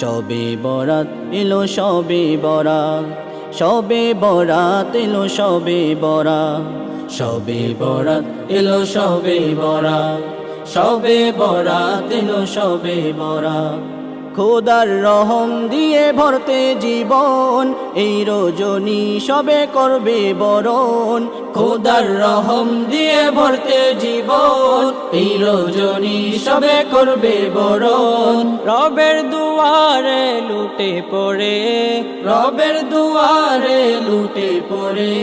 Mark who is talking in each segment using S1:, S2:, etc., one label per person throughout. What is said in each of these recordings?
S1: সবে বরাত এলো, সবে বরাত। সবে বরাত এলো, সবে বরাত। সবে বরাত এলো, সবে বরাত। সবে বরাত এলো, সবে বরাত। খোদার রহম দিয়ে ভরতে জীবন, এই রজনী সবে করবে বরণ। খোদার রহম দিয়ে ভরতে জীবন, এই রজনী সবে করবে বরণ।
S2: রবের দুয়ারে লুটে পড়ে,
S1: রবের দুয়ারে লুটে পড়ে।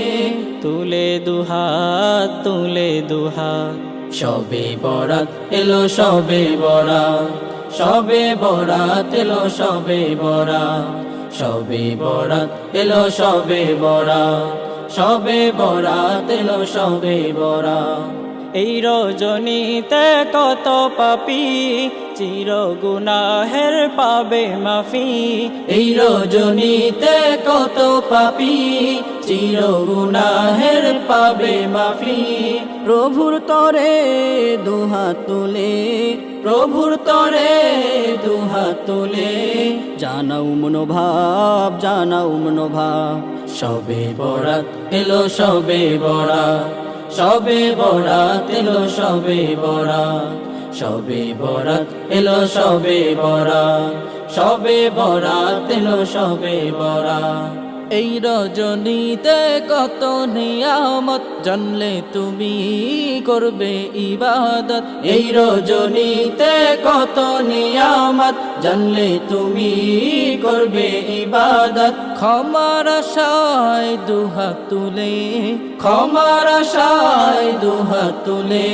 S2: তুলে দুহাত তুলে দুহাত,
S1: সবে বরাত এলো, সবে বরাত। সবে বরাত এলো, সবে বরাত সবে বরাত এলো, সবে বরাত সবে বরাত এলো, সবে বরাত।
S2: এই রজনীতে কত পাপি চির গুনাহের পাবে মাফি।
S1: এই রজনীতে কত পাপি চির গুনাহের পাবে মাফি। প্রভুর তরে দুহাত তুলে, প্রভুর তরে দুহাত তুলে, জানাও মনোভাব জানাও মনোভাব। সবে বরাত এলো, সবে বরাত। সবে বরাত এলো, সবে বরাত সবে বরাত এলো, সবে বরাত সবে বরাত এলো, সবে বরাত।
S2: এই রজনীতে কত নিয়ামত জানলে তুমি করবে ইবাদত।
S1: এই রজনীতে কত নিয়ামত জানলে তুমি করবে ইবাদত।
S2: ক্ষমার আশায় দুহাত তুলে,
S1: ক্ষমার আশায় দুহাত তুলে,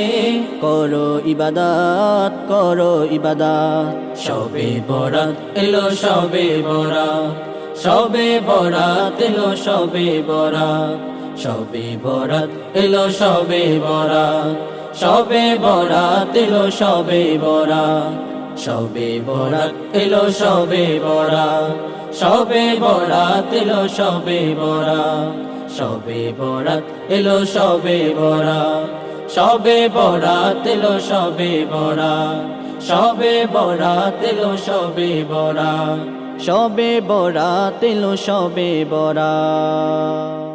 S1: করো ইবাদত করো ইবাদত। সবে বরাত এলো, সবে বরাত। সবে বরাত এলো, সবে বরাত সবে বরাত এলো, সবে বরাত সবে বরাত এলো, সবে বরাত সবে বরাত এলো, সবে বরাত সবে বরাত এলো, সবে বরাত সবে বরাত এলো, সবে বরাত সবে বরাত এলো, সবে বরাত সবে বরাত এলো, সবে বরাত। সবে বরাত এলো সবে বরাত।